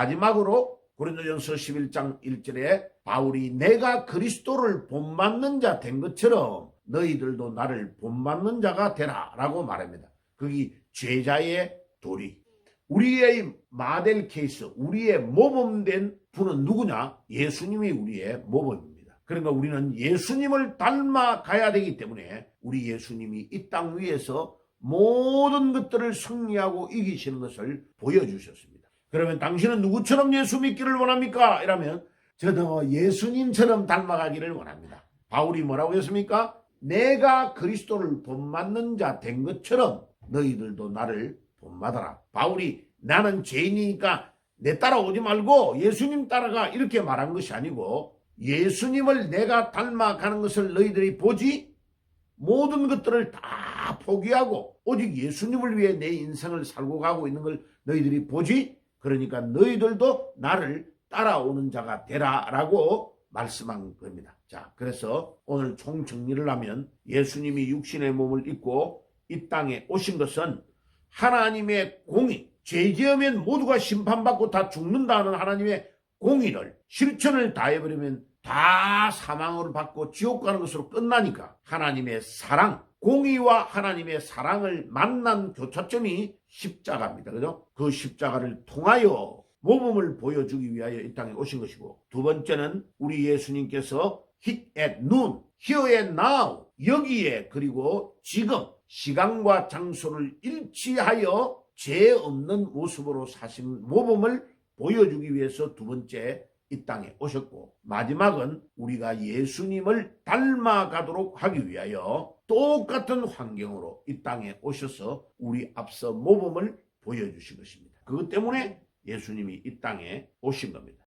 마지막으로 고린도전서 11장 1절에 바울이 내가 그리스도를 본받는 자 된 것처럼 너희들도 나를 본받는 자가 되라 라고 말합니다. 거기 죄자의 도리. 우리의 마델 케이스, 우리의 모범된 분은 누구냐? 예수님이 우리의 모범입니다. 그러니까 우리는 예수님을 닮아가야 되기 때문에 우리 예수님이 이 땅 위에서 모든 것들을 승리하고 이기시는 것을 보여주셨습니다. 그러면 당신은 누구처럼 예수 믿기를 원합니까? 이러면 저도 예수님처럼 닮아가기를 원합니다. 바울이 뭐라고 했습니까? 내가 그리스도를 본받는 자 된 것처럼 너희들도 나를 본받아라. 바울이 나는 죄인이니까 내 따라오지 말고 예수님 따라가 이렇게 말한 것이 아니고 예수님을 내가 닮아가는 것을 너희들이 보지 모든 것들을 다 포기하고 오직 예수님을 위해 내 인생을 살고 가고 있는 걸 너희들이 보지 그러니까 너희들도 나를 따라오는 자가 되라 라고 말씀한 겁니다. 자, 그래서 오늘 총 정리를 하면 예수님이 육신의 몸을 입고 이 땅에 오신 것은 하나님의 공의, 죄 지으면 모두가 심판받고 다 죽는다는 하나님의 공의를 실천을 다해버리면 다 사망을 받고 지옥 가는 것으로 끝나니까 하나님의 사랑, 공의와 하나님의 사랑을 만난 교차점이 십자가입니다. 그죠? 그 십자가를 통하여 모범을 보여주기 위하여 이 땅에 오신 것이고 두 번째는 우리 예수님께서 hit at noon, here and now 여기에 그리고 지금 시간과 장소를 일치하여 죄 없는 모습으로 사신 모범을 보여주기 위해서 두 번째 이 땅에 오셨고 마지막은 우리가 예수님을 닮아가도록 하기 위하여 똑같은 환경으로 이 땅에 오셔서 우리 앞서 모범을 보여주신 것입니다. 그것 때문에 예수님이 이 땅에 오신 겁니다.